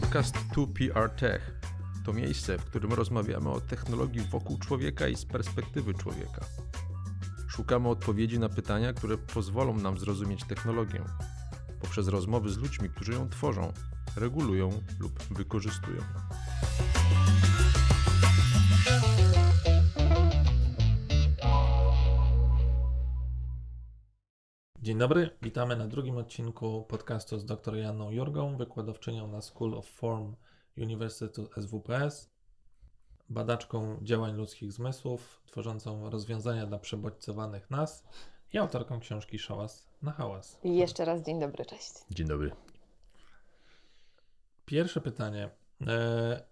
Podcast 2PR Tech to miejsce, w którym rozmawiamy o technologii wokół człowieka i z perspektywy człowieka. Szukamy odpowiedzi na pytania, które pozwolą nam zrozumieć technologię poprzez rozmowy z ludźmi, którzy ją tworzą, regulują lub wykorzystują. Dzień dobry, witamy na drugim odcinku podcastu z dr Janą Jurgą, wykładowczynią na School of Form Uniwersytetu SWPS, badaczką działań ludzkich zmysłów, tworzącą rozwiązania dla przebodźcowanych nas i autorką książki Szałas na hałas. I jeszcze raz dzień dobry, cześć. Dzień dobry. Pierwsze pytanie. E,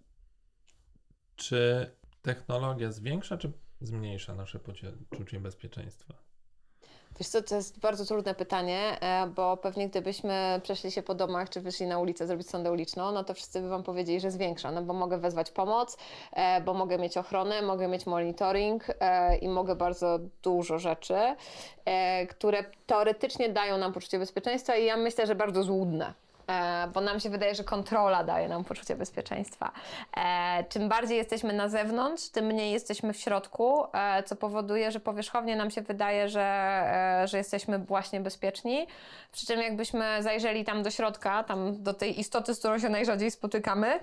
czy technologia zwiększa czy zmniejsza nasze poczucie bezpieczeństwa? Wiesz co, to jest bardzo trudne pytanie, e, bo pewnie gdybyśmy przeszli się po domach, czy wyszli na ulicę zrobić sondę uliczną, no to wszyscy by Wam powiedzieli, że zwiększa, no bo mogę wezwać pomoc, e, bo mogę mieć ochronę, mogę mieć monitoring e, i mogę bardzo dużo rzeczy, które teoretycznie dają nam poczucie bezpieczeństwa i ja myślę, że bardzo złudne. E, bo nam się wydaje, że kontrola daje nam poczucie bezpieczeństwa. E, czym bardziej jesteśmy na zewnątrz, tym mniej jesteśmy w środku, e, co powoduje, że powierzchownie nam się wydaje, że, że jesteśmy właśnie bezpieczni. Przy czym jakbyśmy zajrzeli tam do środka, tam do tej istoty, z którą się najrzadziej spotykamy,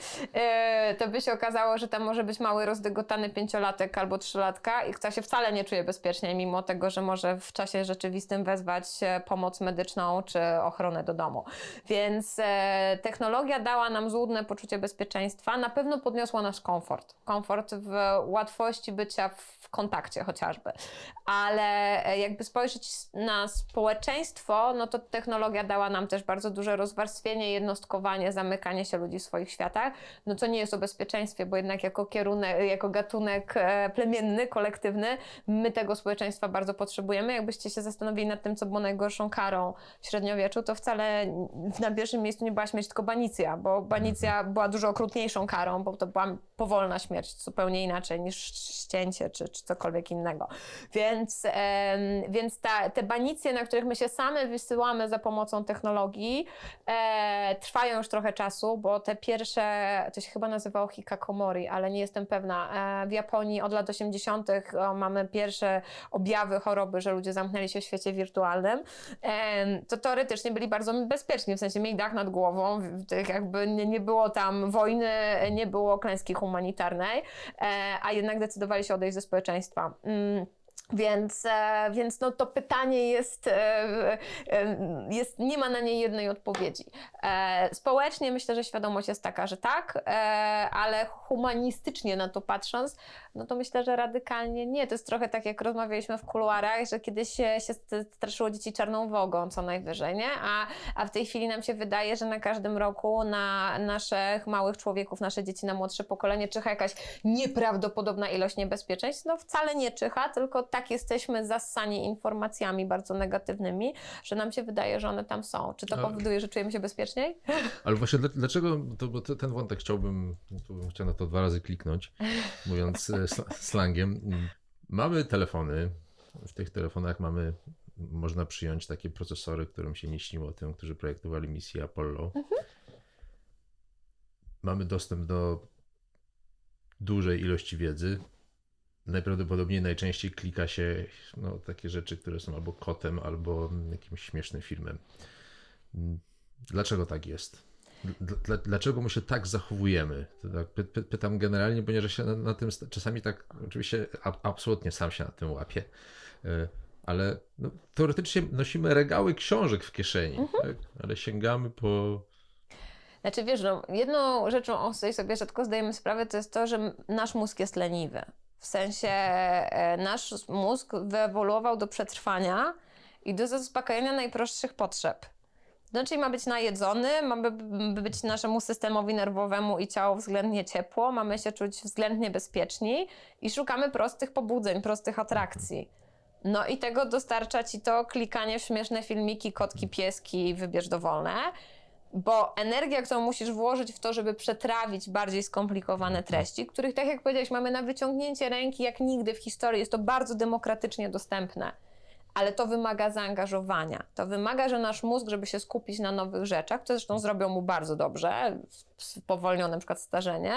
to by się okazało, że tam może być mały, rozdygotany pięciolatek albo trzylatka i kto się wcale nie czuje bezpiecznie, mimo tego, że może w czasie rzeczywistym wezwać pomoc medyczną czy ochronę do domu. Więc E, technologia dała nam złudne poczucie bezpieczeństwa, na pewno podniosła nasz komfort. Komfort w łatwości bycia w kontakcie chociażby. Ale e, jakby spojrzeć na społeczeństwo, no to technologia dała nam też bardzo duże rozwarstwienie, jednostkowanie, zamykanie się ludzi w swoich światach, no co nie jest o bezpieczeństwie, bo jednak jako kierunek, jako gatunek e, plemienny, kolektywny, my tego społeczeństwa bardzo potrzebujemy. Jakbyście się zastanowili nad tym, co było najgorszą karą w średniowieczu, to wcale na pierwszym miejscu nie była śmierć, tylko banicja, bo banicja mhm. była dużo okrutniejszą karą, bo to była powolna śmierć, zupełnie inaczej niż ścięcie czy, czy cokolwiek innego. Więc, więc ta, te banicje, na których my się same wysyłamy za pomocą technologii, e, trwają już trochę czasu, bo te pierwsze, to się chyba nazywało hikakomori, ale nie jestem pewna. E, w Japonii od lat 80. O, mamy pierwsze objawy choroby, że ludzie zamknęli się w świecie wirtualnym. To teoretycznie byli bardzo bezpieczni, w sensie mieli dach nad głową, jakby nie, nie było tam wojny, nie było klęski e, a jednak decydowali się odejść ze społeczeństwa. Mm. Więc, e, więc no to pytanie jest, e, jest, nie ma na nie jednej odpowiedzi. Społecznie myślę, że świadomość jest taka, że tak, ale humanistycznie na to patrząc, no to myślę, że radykalnie nie. To jest trochę tak, jak rozmawialiśmy w kuluarach, że kiedyś się, się straszyło dzieci czarną wogą co najwyżej, nie? A, a w tej chwili nam się wydaje, że na każdym roku na naszych małych człowieków, nasze dzieci, na młodsze pokolenie czyha jakaś nieprawdopodobna ilość niebezpieczeństw. No wcale nie czyha, tylko tak jesteśmy zassani informacjami bardzo negatywnymi, że nam się wydaje, że one tam są. Czy to powoduje, że czujemy się bezpieczniej? Ale właśnie dlaczego, to, bo ten wątek chciałbym, to bym chciał na to dwa razy kliknąć, mówiąc slangiem. Mamy telefony. W tych telefonach mamy, można przyjąć takie procesory, którym się nie śniło tym, którzy projektowali misję Apollo. Mhm. Mamy dostęp do dużej ilości wiedzy. Najprawdopodobniej najczęściej klika się no, takie rzeczy, które są albo kotem, albo jakimś śmiesznym filmem. Dlaczego tak jest? Dlaczego my się tak zachowujemy? Tak py, py, pytam generalnie, ponieważ się na, na, tym czasami tak, oczywiście absolutnie sam się na tym łapię, e, ale no, teoretycznie nosimy regały książek w kieszeni, mhm. tak? ale sięgamy po znaczy wiesz, no, jedną rzeczą, o której sobie rzadko zdajemy sprawę, to jest to, że nasz mózg jest leniwy. W sensie e, nasz mózg wyewoluował do przetrwania i do zaspokajania najprostszych potrzeb. Znaczy ma być najedzony, ma być naszemu systemowi nerwowemu i ciało względnie ciepło, mamy się czuć względnie bezpieczni i szukamy prostych pobudzeń, prostych atrakcji. No i tego dostarcza ci to klikanie w śmieszne filmiki, kotki, pieski, wybierz dowolne, bo energia, którą musisz włożyć w to, żeby przetrawić bardziej skomplikowane treści, których, tak jak powiedziałeś, mamy na wyciągnięcie ręki jak nigdy w historii, jest to bardzo demokratycznie dostępne ale to wymaga zaangażowania. To wymaga, że nasz mózg, żeby się skupić na nowych rzeczach, to zresztą zrobią mu bardzo dobrze, spowolnią na przykład starzenie,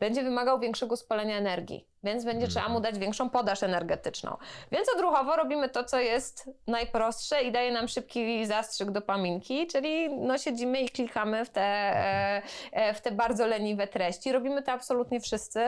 będzie wymagał większego spalenia energii, więc będzie Mhm. trzeba mu dać większą podaż energetyczną. Więc odruchowo robimy to, co jest najprostsze i daje nam szybki zastrzyk dopaminki, czyli no, siedzimy i klikamy w te, e, e, w te bardzo leniwe treści. Robimy to absolutnie wszyscy.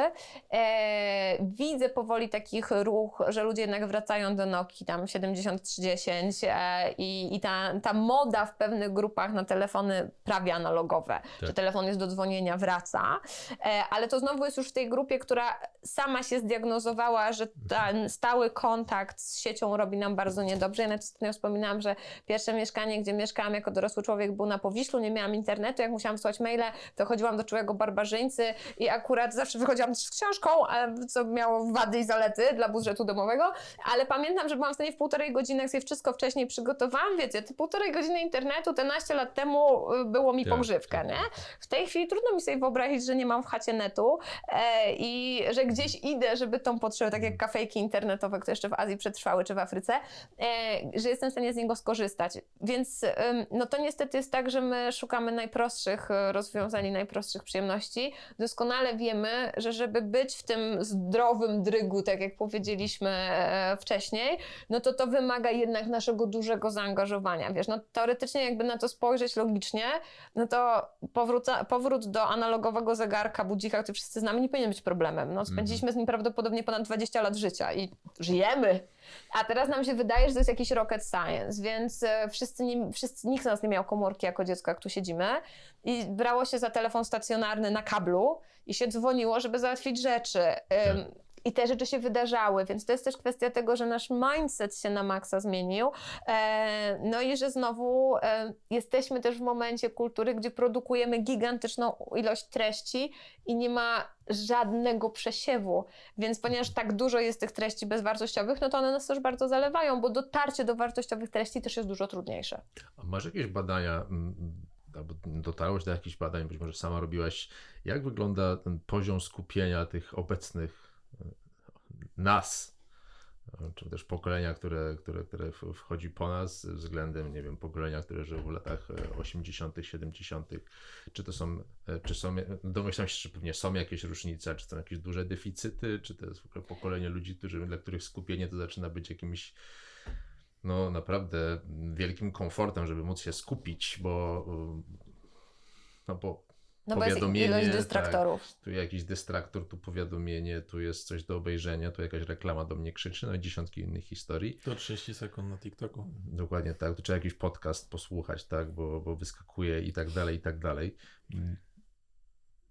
E, widzę powoli takich ruch, że ludzie jednak wracają do Nokii tam 70-30 e, i, i ta, ta moda w pewnych grupach na telefony prawie analogowe, że telefon jest do dzwonienia, wraca, e, ale to znowu jest już w tej grupie, która sama się zdiagnozowała, że ten stały kontakt z siecią robi nam bardzo niedobrze. Ja nawet wspominałam, że pierwsze mieszkanie, gdzie mieszkałam jako dorosły człowiek było na Powiślu, nie miałam internetu, jak musiałam wysłać maile, to chodziłam do czułego barbarzyńcy i akurat zawsze wychodziłam z książką, e, co miało wady i zalety dla budżetu domowego, ale pamiętam, że byłam w stanie w półtorej godziny, jak sobie wszystko wcześniej przygotowałam, wiecie, te półtorej godziny internetu, te naście lat temu y, było mi Tak, pogrzywka, tak, nie? tak. W tej chwili trudno mi sobie wyobrazić, że nie mam w chacie netu e, i że gdzieś idę, żeby tą potrzebę, tak jak kafejki internetowe, które jeszcze w Azji przetrwały, czy w Afryce, e, że jestem w stanie z niego skorzystać. Więc ym, no to niestety jest tak, że my szukamy najprostszych e, rozwiązań i najprostszych przyjemności. Doskonale wiemy, że żeby być w tym zdrowym drygu, tak jak powiedzieliśmy e, wcześniej, no to to wymaga jednak naszego dużego zaangażowania. Wiesz, no teoretycznie jakby na to spojrzeć logicznie, no to powróca, powrót do analogowego zegarka, budzika, który wszyscy znamy, nie powinien być problemem. No, spędziliśmy z nim prawdopodobnie ponad 20 lat życia i żyjemy. A teraz nam się wydaje, że to jest jakiś rocket science, więc e, wszyscy, nie, wszyscy nikt z nas nie miał komórki jako dziecko, jak tu siedzimy i brało się za telefon stacjonarny na kablu i się dzwoniło, żeby załatwić rzeczy. Ym, I te rzeczy się wydarzały, więc to jest też kwestia tego, że nasz mindset się na maksa zmienił. E, no i że znowu e, jesteśmy też w momencie kultury, gdzie produkujemy gigantyczną ilość treści i nie ma żadnego przesiewu. Więc ponieważ tak dużo jest tych treści bezwartościowych, no to one nas też bardzo zalewają, bo dotarcie do wartościowych treści też jest dużo trudniejsze. A masz jakieś badania, albo dotarłeś do jakichś badań, być może sama robiłaś, jak wygląda ten poziom skupienia tych obecnych nas, e, czy też pokolenia, które, które, które wchodzi po nas względem, nie wiem, pokolenia, które żyło w latach e, 80., 70., czy to są, e, czy są, domyślam się, że pewnie są jakieś różnice, czy są jakieś duże deficyty, czy to jest w ogóle pokolenie ludzi, którzy, dla których skupienie to zaczyna być jakimś no naprawdę wielkim komfortem, żeby móc się skupić, bo y, no bo No bo jest Powiadomienie, ilość tak. dystraktorów. tu jakiś dystraktor, tu powiadomienie, tu jest coś do obejrzenia, tu jakaś reklama do mnie krzyczy, no i dziesiątki innych historii. To 30 sekund na TikToku. Dokładnie tak, tu trzeba jakiś podcast posłuchać, tak, bo, bo wyskakuje i tak dalej, i tak dalej. Mm,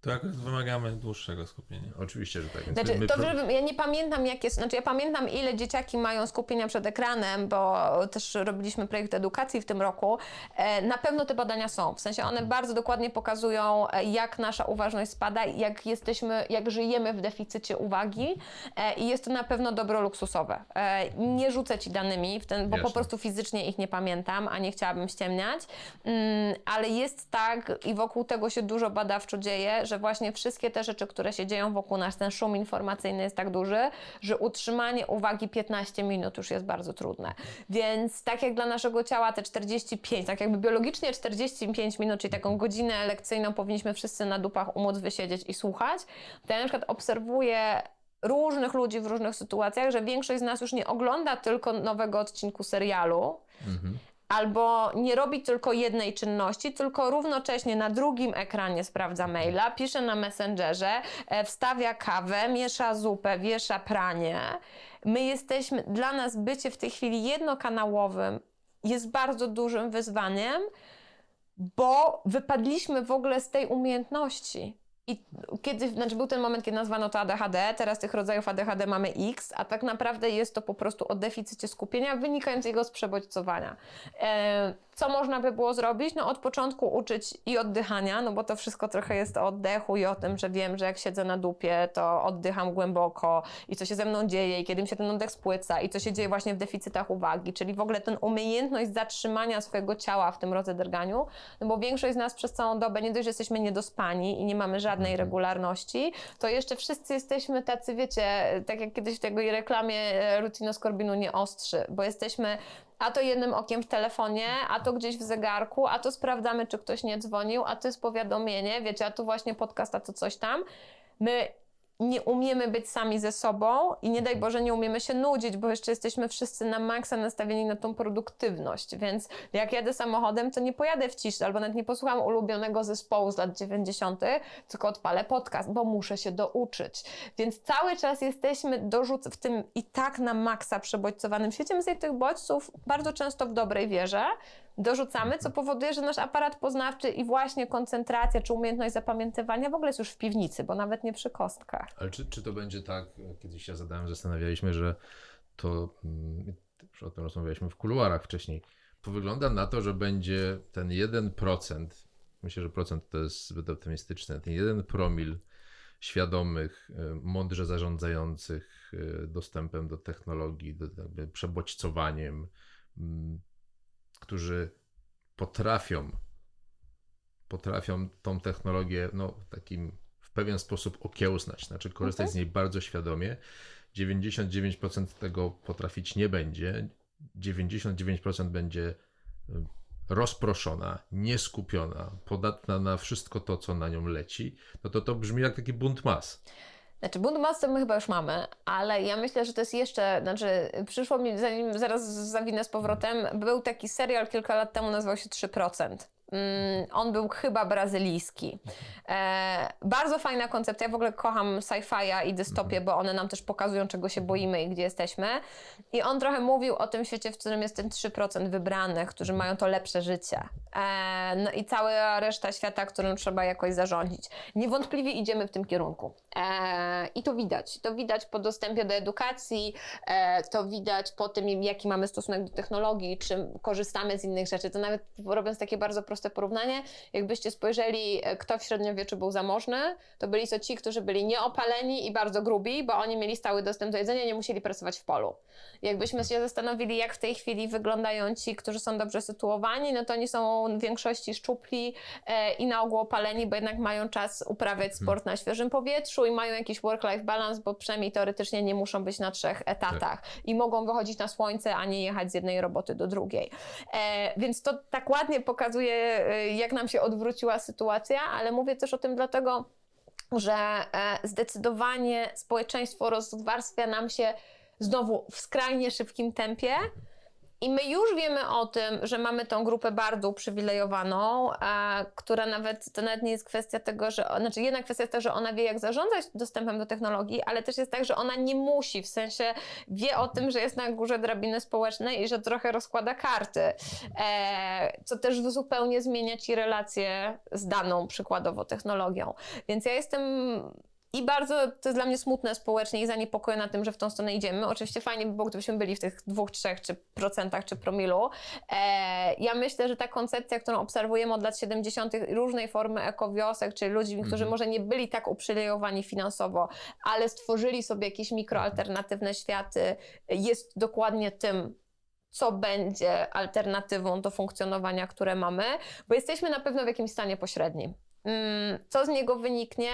To akurat wymagamy dłuższego skupienia. Oczywiście, że tak. Więc Znaczy, my, to, że ja nie pamiętam, jak jest, znaczy ja pamiętam, ile dzieciaki mają skupienia przed ekranem, bo też robiliśmy projekt edukacji w tym roku. E, Na pewno te badania są, w sensie one bardzo dokładnie pokazują, e, jak nasza uważność spada, jak jesteśmy, jak żyjemy w deficycie uwagi e, i jest to na pewno dobro luksusowe. Nie rzucę Ci danymi, w ten, bo po Jasne. prostu fizycznie ich nie pamiętam, a nie chciałabym ściemniać, Mm, ale jest tak i wokół tego się dużo badawczo dzieje, że właśnie wszystkie te rzeczy, które się dzieją wokół nas, ten szum informacyjny jest tak duży, że utrzymanie uwagi 15 minut już jest bardzo trudne. Więc tak jak dla naszego ciała te 45, tak jakby biologicznie 45 minut, czyli taką godzinę lekcyjną powinniśmy wszyscy na dupach umóc wysiedzieć i słuchać, to ja na przykład obserwuję różnych ludzi w różnych sytuacjach, że większość z nas już nie ogląda tylko nowego odcinku serialu, Mhm. Albo nie robi tylko jednej czynności, tylko równocześnie na drugim ekranie sprawdza maila, pisze na Messengerze, e, wstawia kawę, miesza zupę, wiesza pranie. My jesteśmy, dla nas bycie w tej chwili jednokanałowym jest bardzo dużym wyzwaniem, bo wypadliśmy w ogóle z tej umiejętności. I kiedy, znaczy był ten moment, kiedy nazwano to ADHD, teraz tych rodzajów ADHD mamy X, a tak naprawdę jest to po prostu o deficycie skupienia wynikającego z przebodźcowania. E, co można by było zrobić? No od początku uczyć i oddychania, no bo to wszystko trochę jest o oddechu i o tym, że wiem, że jak siedzę na dupie, to oddycham głęboko i co się ze mną dzieje i kiedy mi się ten oddech spłyca i co się dzieje właśnie w deficytach uwagi, czyli w ogóle ten umiejętność zatrzymania swojego ciała w tym rozedrganiu, no bo większość z nas przez całą dobę nie dość, że jesteśmy niedospani i nie mamy żadnych ładnej regularności, to jeszcze wszyscy jesteśmy tacy, wiecie, tak jak kiedyś w tej reklamie e, rutinoskorbinu nie ostrzy, bo jesteśmy a to jednym okiem w telefonie, a to gdzieś w zegarku, a to sprawdzamy, czy ktoś nie dzwonił, a to jest powiadomienie, wiecie, a tu właśnie podcast, a to coś tam. My nie umiemy być sami ze sobą i nie daj Boże nie umiemy się nudzić, bo jeszcze jesteśmy wszyscy na maksa nastawieni na tą produktywność, więc jak jadę samochodem, to nie pojadę w ciszy albo nawet nie posłucham ulubionego zespołu z lat 90., tylko odpalę podcast, bo muszę się douczyć. Więc cały czas jesteśmy dorzuc- w tym i tak na maksa przebodźcowanym świecie. My sobie tych bodźców bardzo często w dobrej wierze dorzucamy, co powoduje, że nasz aparat poznawczy i właśnie koncentracja czy umiejętność zapamiętywania w ogóle jest już w piwnicy, bo nawet nie przy kostkach. Ale czy, czy to będzie tak, kiedyś się zadałem, zastanawialiśmy, że to, mm, już o tym rozmawialiśmy w kuluarach wcześniej, to wygląda na to, że będzie ten 1%, myślę, że procent to jest zbyt optymistyczne, ten 1 promil świadomych, y, mądrze zarządzających y, dostępem do technologii, do jakby przebodźcowaniem, mm, którzy potrafią potrafią tą technologię no, takim w pewien sposób okiełznać, znaczy korzystać Mhm. z niej bardzo świadomie. 99% tego potrafić nie będzie. 99% będzie y, rozproszona, nieskupiona, podatna na wszystko to, co na nią leci. No to to brzmi jak taki bunt mas. Znaczy, bunt mas to my chyba już mamy, ale ja myślę, że to jest jeszcze, znaczy, przyszło mi, zanim zaraz zawinę z powrotem, był taki serial kilka lat temu, nazywał się 3%. Mm, on był chyba brazylijski. E, bardzo fajna koncepcja. Ja w ogóle kocham sci-fi'a i dystopię, bo one nam też pokazują, czego się boimy i gdzie jesteśmy. I on trochę mówił o tym świecie, w którym jest ten 3% wybranych, którzy mają to lepsze życie. E, no i cała reszta świata, którym trzeba jakoś zarządzić. Niewątpliwie idziemy w tym kierunku. E, I to widać. To widać po dostępie do edukacji, e, to widać po tym, jaki mamy stosunek do technologii, czy korzystamy z innych rzeczy. To nawet robiąc takie bardzo proste porównanie, jakbyście spojrzeli, e, kto w średniowieczu był zamożny, to byli to ci, którzy byli nieopaleni i bardzo grubi, bo oni mieli stały dostęp do jedzenia, nie musieli pracować w polu. Jakbyśmy się zastanowili, jak w tej chwili wyglądają ci, którzy są dobrze sytuowani, no to oni są w większości szczupli e, i na ogół opaleni, bo jednak mają czas uprawiać sport na świeżym powietrzu i mają jakiś work-life balance, bo przynajmniej teoretycznie nie muszą być na trzech etatach i mogą wychodzić na słońce, a nie jechać z jednej roboty do drugiej. E, więc to tak ładnie pokazuje, jak nam się odwróciła sytuacja, ale mówię też o tym dlatego, że e, zdecydowanie społeczeństwo rozwarstwia nam się znowu w skrajnie szybkim tempie. I my już wiemy o tym, że mamy tą grupę bardzo uprzywilejowaną, a, która nawet, to nawet nie jest kwestia tego, że, znaczy jedna kwestia jest to, że ona wie jak zarządzać dostępem do technologii, ale też jest tak, że ona nie musi, w sensie wie o tym, że jest na górze drabiny społecznej i że trochę rozkłada karty, e, co też zupełnie zmienia ci relacje z daną przykładowo technologią. Więc ja jestem i bardzo to jest dla mnie smutne społecznie i zaniepokojona tym, że w tą stronę idziemy. Oczywiście fajnie by było, gdybyśmy byli w tych dwóch, trzech, czy procentach, czy promilu. E, ja myślę, że ta koncepcja, którą obserwujemy od lat 70., różnej formy ekowiosek, czyli ludzi, którzy Mhm. może nie byli tak uprzywilejowani finansowo, ale stworzyli sobie jakieś mikroalternatywne światy, jest dokładnie tym, co będzie alternatywą do funkcjonowania, które mamy, bo jesteśmy na pewno w jakimś stanie pośrednim. Mm, Co z niego wyniknie?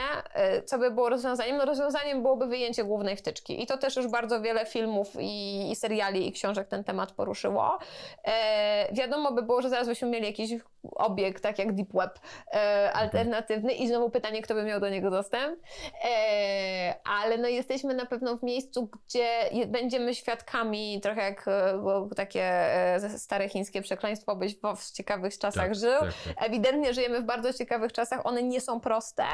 y, Co by było rozwiązaniem? No rozwiązaniem byłoby wyjęcie głównej wtyczki. I to też już bardzo wiele filmów i, i seriali i książek ten temat poruszyło. E, wiadomo by było, że zaraz byśmy mieli jakiś obiekt, tak jak Deep Web, e, alternatywny i znowu pytanie, kto by miał do niego dostęp. E, ale no jesteśmy na pewno w miejscu, gdzie będziemy świadkami, trochę jak e, takie e, stare chińskie przekleństwo, byś w, ciekawych czasach żył. tak, tak. Ewidentnie żyjemy w bardzo ciekawych czasach, one nie są proste.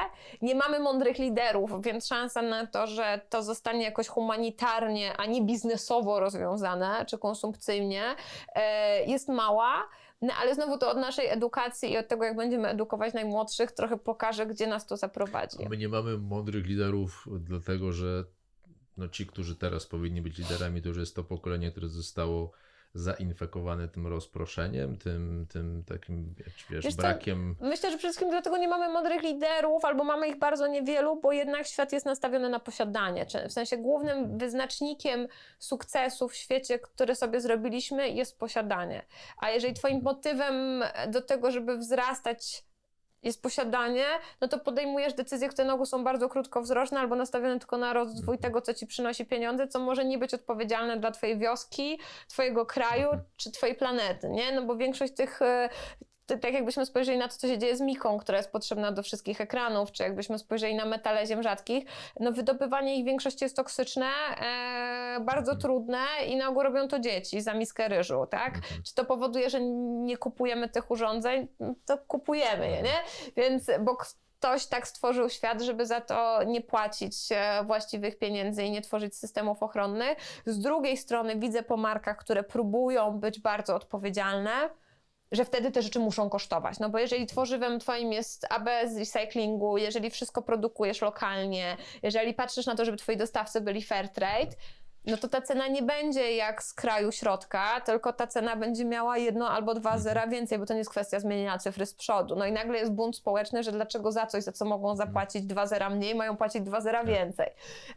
Nie mamy mądrych liderów, więc szansa na to, że to zostanie jakoś humanitarnie, a nie biznesowo rozwiązane, czy konsumpcyjnie, e, jest mała. No ale znowu to od naszej edukacji i od tego, jak będziemy edukować najmłodszych, trochę pokaże, gdzie nas to zaprowadzi. My nie mamy mądrych liderów, dlatego że no ci, którzy teraz powinni być liderami, to już jest to pokolenie, które zostało zainfekowane tym rozproszeniem, tym, tym takim wiesz, Wiesz wiesz, co, brakiem. Myślę, że przede wszystkim dlatego nie mamy mądrych liderów, albo mamy ich bardzo niewielu, bo jednak świat jest nastawiony na posiadanie. W sensie głównym wyznacznikiem sukcesu w świecie, który sobie zrobiliśmy, jest posiadanie. A jeżeli twoim motywem do tego, żeby wzrastać jest posiadanie, no to podejmujesz decyzje, które na ogół są bardzo krótkowzroczne albo nastawione tylko na rozwój Mhm. tego, co ci przynosi pieniądze, co może nie być odpowiedzialne dla twojej wioski, twojego kraju Mhm. czy twojej planety, nie? No bo większość tych... Tak jakbyśmy spojrzeli na to, co się dzieje z miką, która jest potrzebna do wszystkich ekranów, czy jakbyśmy spojrzeli na metale ziem rzadkich, no wydobywanie ich w większości jest toksyczne, e, bardzo Mhm. trudne i na ogół robią to dzieci za miskę ryżu, tak? Mhm. Czy to powoduje, że nie kupujemy tych urządzeń? To kupujemy je, nie? Więc, bo ktoś tak stworzył świat, żeby za to nie płacić e, właściwych pieniędzy i nie tworzyć systemów ochronnych. Z drugiej strony widzę po markach, które próbują być bardzo odpowiedzialne, że wtedy te rzeczy muszą kosztować. No bo jeżeli tworzywem twoim jest ABS z recyklingu, jeżeli wszystko produkujesz lokalnie, jeżeli patrzysz na to, żeby twoi dostawcy byli fair trade, no to ta cena nie będzie jak z kraju środka, tylko ta cena będzie miała jedno albo dwa zera więcej, bo to nie jest kwestia zmienienia cyfry z przodu. No i nagle jest bunt społeczny, że dlaczego za coś, za co mogą zapłacić dwa zera mniej, mają płacić dwa zera więcej.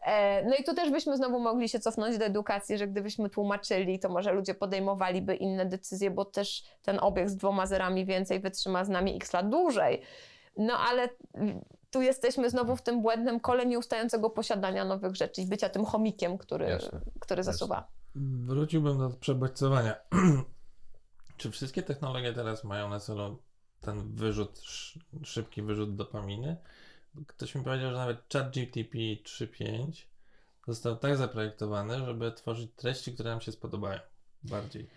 E, no i tu też byśmy znowu mogli się cofnąć do edukacji, że gdybyśmy tłumaczyli, to może ludzie podejmowaliby inne decyzje, bo też ten obieg z dwoma zerami więcej wytrzyma z nami x lat dłużej. No ale tu jesteśmy znowu w tym błędnym kole nieustającego posiadania nowych rzeczy i bycia tym chomikiem, który, Jasne. który Jasne. zasuwa. Wróciłbym do przebodźcowania. Czy wszystkie technologie teraz mają na celu ten wyrzut, sz- szybki wyrzut dopaminy? Ktoś mi powiedział, że nawet ChatGPT 3.5 został tak zaprojektowany, żeby tworzyć treści, które nam się spodobają bardziej.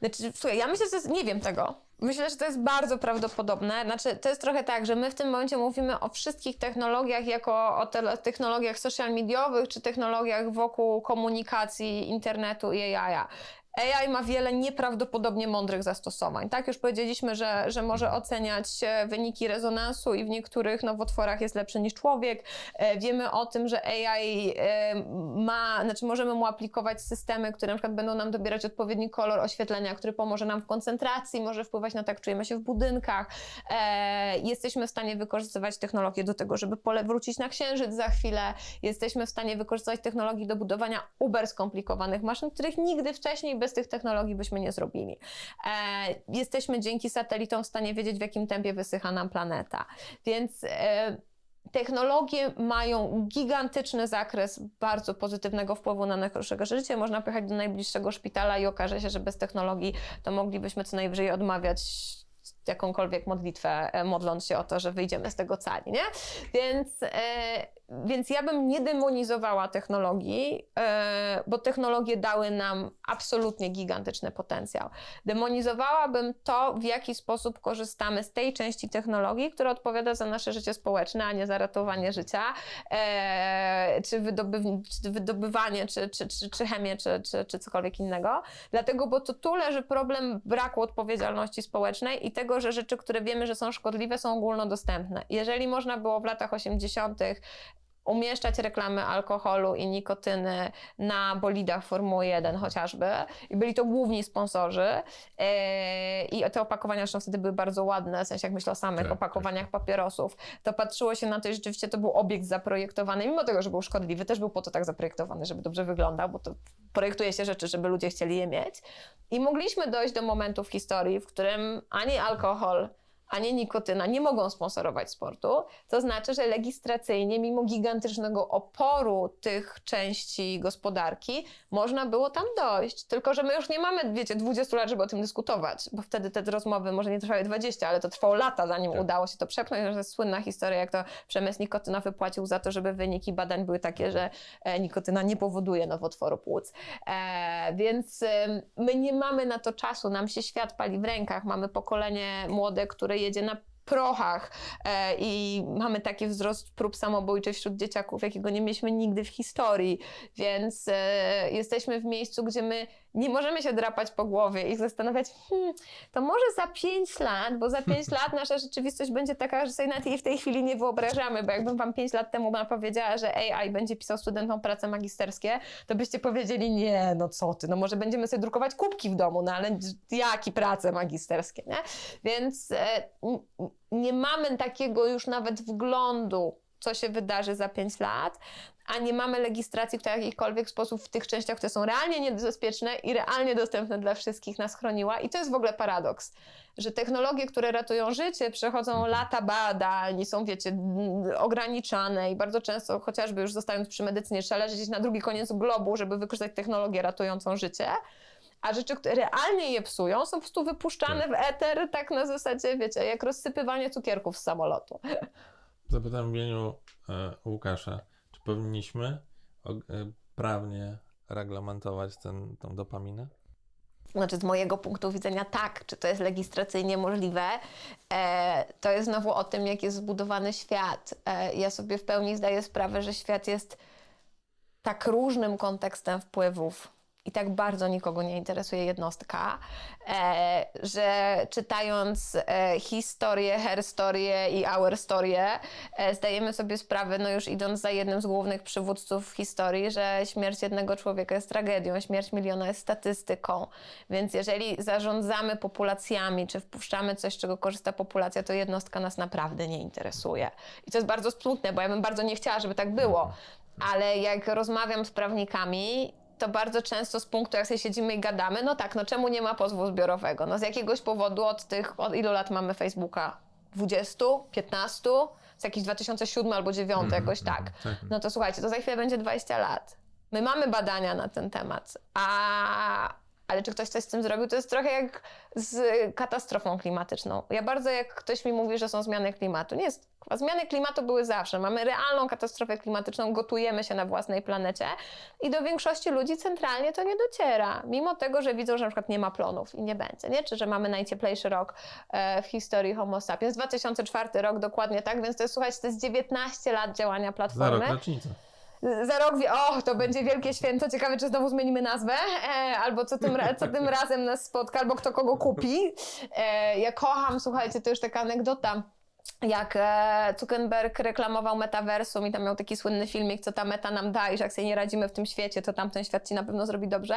Znaczy, słuchaj, ja myślę, że to jest, nie wiem tego. Myślę, że to jest bardzo prawdopodobne. Znaczy, to jest trochę tak, że my w tym momencie mówimy o wszystkich technologiach jako o te, technologiach social mediowych, czy technologiach wokół komunikacji, internetu i AI. AI ma wiele nieprawdopodobnie mądrych zastosowań. Tak, już powiedzieliśmy, że, że może oceniać e, wyniki rezonansu i w niektórych nowotworach jest lepszy niż człowiek. E, Wiemy o tym, że AI e, ma, znaczy możemy mu aplikować systemy, które na przykład będą nam dobierać odpowiedni kolor oświetlenia, który pomoże nam w koncentracji, może wpływać na to, jak czujemy się w budynkach. Jesteśmy w stanie wykorzystywać technologię do tego, żeby pole wrócić na księżyc za chwilę. Jesteśmy w stanie wykorzystywać technologii do budowania uber skomplikowanych maszyn, których nigdy wcześniej bez tych technologii byśmy nie zrobili. E, Jesteśmy dzięki satelitom w stanie wiedzieć, w jakim tempie wysycha nam planeta. Więc e, Technologie mają gigantyczny zakres bardzo pozytywnego wpływu na nasze życie. Można pojechać do najbliższego szpitala i okaże się, że bez technologii to moglibyśmy co najwyżej odmawiać jakąkolwiek modlitwę, e, modląc się o to, że wyjdziemy z tego cali, nie? Więc, e, więc ja bym nie demonizowała technologii, e, bo technologie dały nam absolutnie gigantyczny potencjał. Demonizowałabym to, w jaki sposób korzystamy z tej części technologii, która odpowiada za nasze życie społeczne, a nie za ratowanie życia, e, czy, wydobyw- czy wydobywanie, czy, czy, czy, czy chemię, czy, czy, czy cokolwiek innego. Dlatego, bo to tu leży problem braku odpowiedzialności społecznej i tego, że rzeczy, które wiemy, że są szkodliwe, są ogólnodostępne. Jeżeli można było w latach 80. umieszczać reklamy alkoholu i nikotyny na bolidach Formuły 1 chociażby. I byli to główni sponsorzy. E, i te opakowania zresztą wtedy były bardzo ładne, w sensie jak myślę o samych Tak, opakowaniach papierosów, to patrzyło się na to i rzeczywiście to był obiekt zaprojektowany, mimo tego, że był szkodliwy, też był po to tak zaprojektowany, żeby dobrze wyglądał, bo to projektuje się rzeczy, żeby ludzie chcieli je mieć. I mogliśmy dojść do momentu w historii, w którym ani alkohol, ani nikotyna nie mogą sponsorować sportu. To znaczy, że legislacyjnie, mimo gigantycznego oporu tych części gospodarki, można było tam dojść. Tylko, że my już nie mamy, wiecie, 20 lat, żeby o tym dyskutować, bo wtedy te rozmowy może nie trwały 20, ale to trwało lata, zanim Tak. udało się to przepchnąć. To jest słynna historia, jak to przemysł nikotynowy płacił za to, żeby wyniki badań były takie, że e, nikotyna nie powoduje nowotworu płuc. E, więc my nie mamy na to czasu, nam się świat pali w rękach, mamy pokolenie młode, które jedzie na prochach e, i mamy taki wzrost prób samobójczych wśród dzieciaków, jakiego nie mieliśmy nigdy w historii, więc e, jesteśmy w miejscu, gdzie my nie możemy się drapać po głowie i zastanawiać, hmm, to może za pięć lat, bo za pięć lat nasza rzeczywistość będzie taka, że sobie nawet jej w tej chwili nie wyobrażamy, bo jakbym wam pięć lat temu powiedziała, że AI będzie pisał studentom prace magisterskie, to byście powiedzieli, nie, no co ty, no może będziemy sobie drukować kubki w domu, no ale jaki prace magisterskie, nie? Więc e, nie mamy takiego już nawet wglądu co się wydarzy za 5 lat, a nie mamy legislacji, która w jakikolwiek sposób w tych częściach, które są realnie niebezpieczne i realnie dostępne dla wszystkich nas chroniła. I to jest w ogóle paradoks, że technologie, które ratują życie, przechodzą lata badań i są, wiecie, ograniczane i bardzo często, chociażby już zostając przy medycynie, trzeba lecieć na drugi koniec globu, żeby wykorzystać technologię ratującą życie. A rzeczy, które realnie je psują, są po prostu wypuszczane w eter, tak na zasadzie, wiecie, jak rozsypywanie cukierków z samolotu. Zapytam w imieniu e, Łukasza, powinniśmy e, prawnie reglamentować ten, tą dopaminę? Znaczy, z mojego punktu widzenia, tak, czy to jest legislacyjnie możliwe, e, to jest znowu o tym, jak jest zbudowany świat. E, ja sobie w pełni zdaję sprawę, że świat jest tak różnym kontekstem wpływów i tak bardzo nikogo nie interesuje jednostka, e, że czytając e, historię, her story i our story, e, zdajemy sobie sprawę, no już idąc za jednym z głównych przywódców w historii, że śmierć jednego człowieka jest tragedią, śmierć miliona jest statystyką. Więc jeżeli zarządzamy populacjami, czy wpuszczamy coś, z czego korzysta populacja, to jednostka nas naprawdę nie interesuje. I to jest bardzo smutne, bo ja bym bardzo nie chciała, żeby tak było. Ale jak rozmawiam z prawnikami, to bardzo często z punktu, jak sobie siedzimy i gadamy, no tak, no czemu nie ma pozwu zbiorowego? No z jakiegoś powodu od tych, od ilu lat mamy Facebooka? 20, 15? Z jakiś 2007 albo 2009, jakoś tak. No to słuchajcie, to za chwilę będzie 20 lat. My mamy badania na ten temat, a... ale czy ktoś coś z tym zrobił? To jest trochę jak z katastrofą klimatyczną. Ja bardzo, jak ktoś mi mówi, że są zmiany klimatu. Nie jest. Zmiany klimatu były zawsze. Mamy realną katastrofę klimatyczną, gotujemy się na własnej planecie i do większości ludzi centralnie to nie dociera. Mimo tego, że widzą, że na przykład nie ma plonów i nie będzie, nie? Czy że mamy najcieplejszy rok e, w historii Homo sapiens. 2004 rok dokładnie tak, więc to jest, słuchajcie, to jest 19 lat działania Za platformy. rok rocznica. Za rok wie, o, to będzie wielkie święto, ciekawe, czy znowu zmienimy nazwę, e, albo co tym, co tym razem nas spotka, albo kto kogo kupi. E, ja kocham, słuchajcie, to już taka anegdota. Jak e, Zuckerberg reklamował metaversum i tam miał taki słynny filmik, co ta meta nam da i że jak sobie nie radzimy w tym świecie, to tamten świat ci na pewno zrobi dobrze,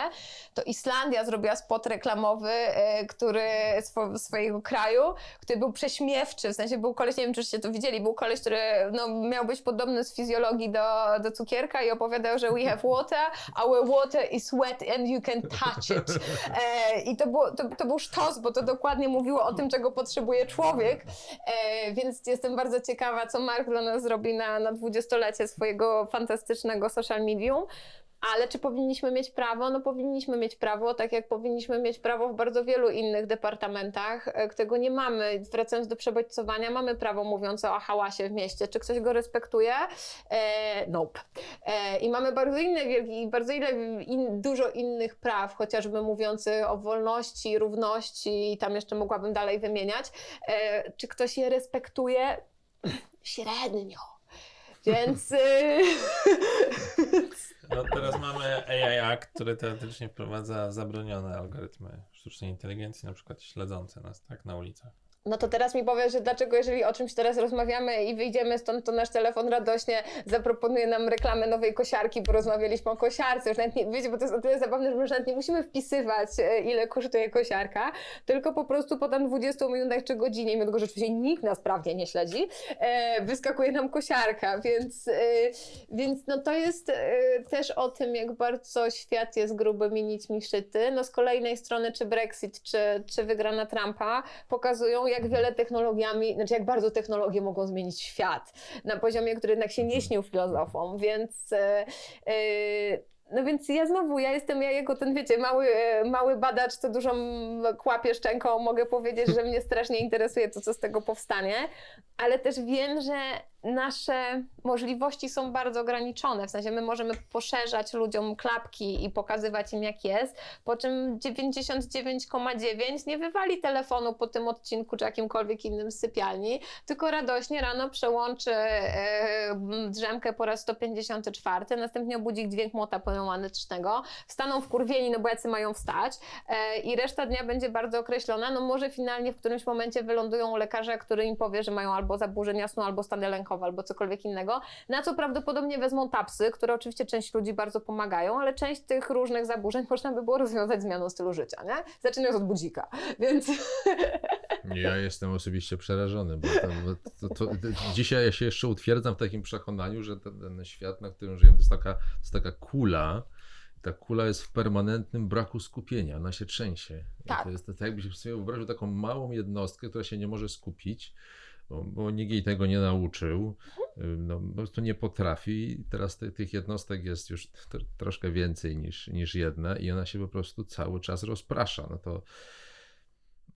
to Islandia zrobiła spot reklamowy, e, który swo, swojego kraju, który był prześmiewczy, w sensie był koleś, nie wiem czyście to widzieli, był koleś, który no, miał być podobny z fizjologii do, do cukierka i opowiadał, że we have water, our water is wet and you can touch it. E, I to, było, to, to był sztos, bo to dokładnie mówiło o tym, czego potrzebuje człowiek, e, więc jestem bardzo ciekawa, co Mark dla nas zrobi na, na dwudziestolecie swojego fantastycznego social medium. Ale czy powinniśmy mieć prawo? No powinniśmy mieć prawo, tak jak powinniśmy mieć prawo w bardzo wielu innych departamentach, e, którego nie mamy. Wracając do przebodźcowania, mamy prawo mówiące o hałasie w mieście. Czy ktoś go respektuje? E, nope. E, I mamy bardzo inne wielkie, bardzo ile, in, dużo innych praw, chociażby mówiący o wolności, równości i tam jeszcze mogłabym dalej wymieniać. E, czy ktoś je respektuje? Średnio. Więc... No, teraz mamy AI Act, który teoretycznie wprowadza zabronione algorytmy sztucznej inteligencji, na przykład śledzące nas tak na ulicach. No to teraz mi powiesz, że dlaczego jeżeli o czymś teraz rozmawiamy i wyjdziemy stąd, to nasz telefon radośnie zaproponuje nam reklamę nowej kosiarki, bo rozmawialiśmy o kosiarce. Już nawet nie, wiecie, bo to jest o tyle zabawne, że my nawet nie musimy wpisywać, e, ile kosztuje kosiarka, tylko po prostu po tam 20 minutach czy godzinie, mimo tego, że oczywiście nikt nas prawnie nie śledzi, e, wyskakuje nam kosiarka, więc, e, więc no to jest też o tym, jak bardzo świat jest grubymi nićmi szyty. No z kolejnej strony, czy Brexit, czy, czy wygrana Trumpa pokazują, jak wiele technologiami, znaczy jak bardzo technologie mogą zmienić świat na poziomie, który jednak się nie śnił filozofom, więc e, no więc ja znowu, ja jestem ja jako ten, wiecie, mały, e, mały badacz, co dużo m, kłapie szczęką, mogę powiedzieć, że mnie strasznie interesuje to, co z tego powstanie, ale też wiem, że nasze możliwości są bardzo ograniczone, w sensie my możemy poszerzać ludziom klapki i pokazywać im jak jest, po czym 99,9 nie wywali telefonu po tym odcinku czy jakimkolwiek innym z sypialni, tylko radośnie rano przełączy e, drzemkę po raz 154, następnie obudzi dźwięk młota pneumatycznego, wstaną wkurwieni, no bo jacy mają wstać e, i reszta dnia będzie bardzo określona, no może finalnie w którymś momencie wylądują lekarza, który im powie, że mają albo zaburzenia snu, albo stany lękowe, albo cokolwiek innego, na co prawdopodobnie wezmą tapsy, które oczywiście część ludzi bardzo pomagają, ale część tych różnych zaburzeń można by było rozwiązać zmianą stylu życia, nie? Zaczynając od budzika, więc... Ja jestem osobiście przerażony, bo, to, to, to, to, dzisiaj ja się jeszcze utwierdzam w takim przekonaniu, że ten, ten świat, na którym żyjemy, to jest taka, to jest taka kula. Ta kula jest w permanentnym braku skupienia, ona się trzęsie. I Tak. To jest tak, jakbyś sobie wyobraził taką małą jednostkę, która się nie może skupić, bo, nikt jej tego nie nauczył, no, po prostu nie potrafi. Teraz ty, tych jednostek jest już troszkę więcej niż, niż jedna i ona się po prostu cały czas rozprasza. No to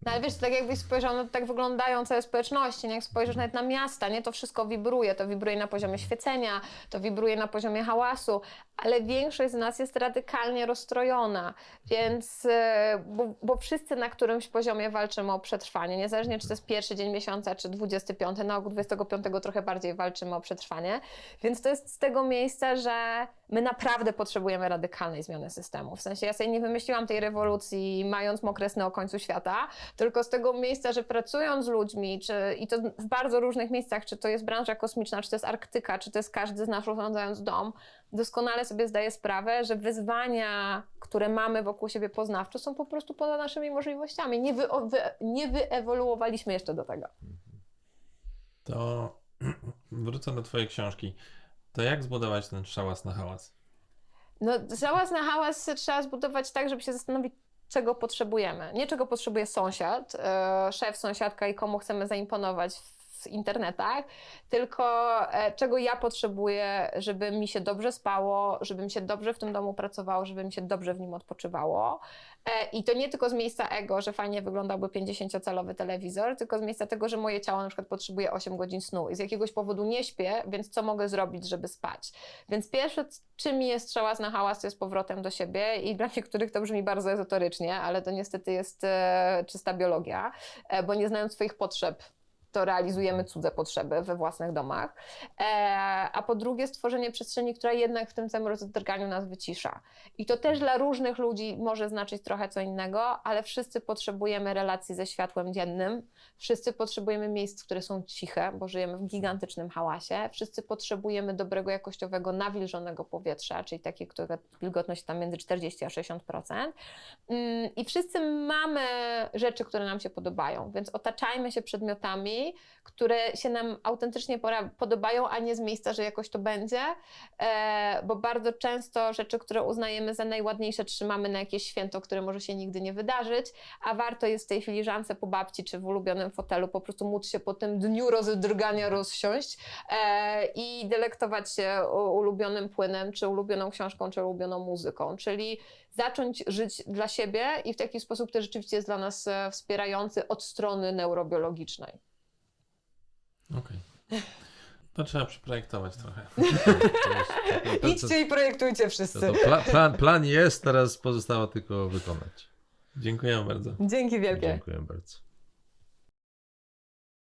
No ale wiesz, tak jakbyś spojrzał, no to tak wyglądają całe społeczności, nie? jak spojrzysz nawet na miasta, nie? to wszystko wibruje, to wibruje na poziomie świecenia, to wibruje na poziomie hałasu, ale większość z nas jest radykalnie rozstrojona, więc, e, bo, bo wszyscy na którymś poziomie walczymy o przetrwanie, niezależnie czy to jest pierwszy dzień miesiąca, czy 25, na ogół 25 trochę bardziej walczymy o przetrwanie, więc to jest z tego miejsca, że my naprawdę potrzebujemy radykalnej zmiany systemu, w sensie ja sobie nie wymyśliłam tej rewolucji mając mokre sny o końcu świata, tylko z tego miejsca, że pracując z ludźmi, czy, i to w bardzo różnych miejscach, czy to jest branża kosmiczna, czy to jest Arktyka, czy to jest każdy z nas urządzając dom, doskonale sobie zdaję sprawę, że wyzwania, które mamy wokół siebie poznawczo, są po prostu poza naszymi możliwościami. Nie, wy, wy, nie wyewoluowaliśmy jeszcze do tego. To wrócę do Twojej książki. To jak zbudować ten szałas na hałas? No, hałas na hałas trzeba zbudować tak, żeby się zastanowić, czego potrzebujemy. Nie czego potrzebuje sąsiad, e, szef, sąsiadka i komu chcemy zaimponować internetach, tylko e, czego ja potrzebuję, żeby mi się dobrze spało, żeby mi się dobrze w tym domu pracowało, żeby mi się dobrze w nim odpoczywało. E, I to nie tylko z miejsca ego, że fajnie wyglądałby 50-calowy telewizor, tylko z miejsca tego, że moje ciało na przykład potrzebuje 8 godzin snu i z jakiegoś powodu nie śpię, więc co mogę zrobić, żeby spać? Więc pierwsze, czym jest szałas na hałas, to jest powrotem do siebie i dla niektórych to brzmi bardzo ezotorycznie, ale to niestety jest e, czysta biologia, bo nie znając swoich potrzeb, to realizujemy cudze potrzeby we własnych domach. E, a po drugie, stworzenie przestrzeni, która jednak w tym całym rozdrganiu nas wycisza. I to też dla różnych ludzi może znaczyć trochę co innego, ale wszyscy potrzebujemy relacji ze światłem dziennym. Wszyscy potrzebujemy miejsc, które są ciche, bo żyjemy w gigantycznym hałasie. Wszyscy potrzebujemy dobrego, jakościowego, nawilżonego powietrza, czyli takie, które wilgotność tam między 40 a 60%. Mm, I wszyscy mamy rzeczy, które nam się podobają, więc otaczajmy się przedmiotami, które się nam autentycznie podobają, a nie z miejsca, że jakoś to będzie, e, bo bardzo często rzeczy, które uznajemy za najładniejsze, trzymamy na jakieś święto, które może się nigdy nie wydarzyć, a warto jest w tej filiżance po babci czy w ulubionym fotelu po prostu móc się po tym dniu rozdrgania rozsiąść e, i delektować się ulubionym płynem, czy ulubioną książką, czy ulubioną muzyką, czyli zacząć żyć dla siebie i w taki sposób też rzeczywiście jest dla nas e, wspierający od strony neurobiologicznej. Okej. To trzeba przeprojektować trochę. to, to, to, Idźcie i projektujcie to, wszyscy. to pla, plan, plan jest, teraz pozostało tylko wykonać. Dziękuję bardzo. Dzięki wielkie. Dziękuję bardzo.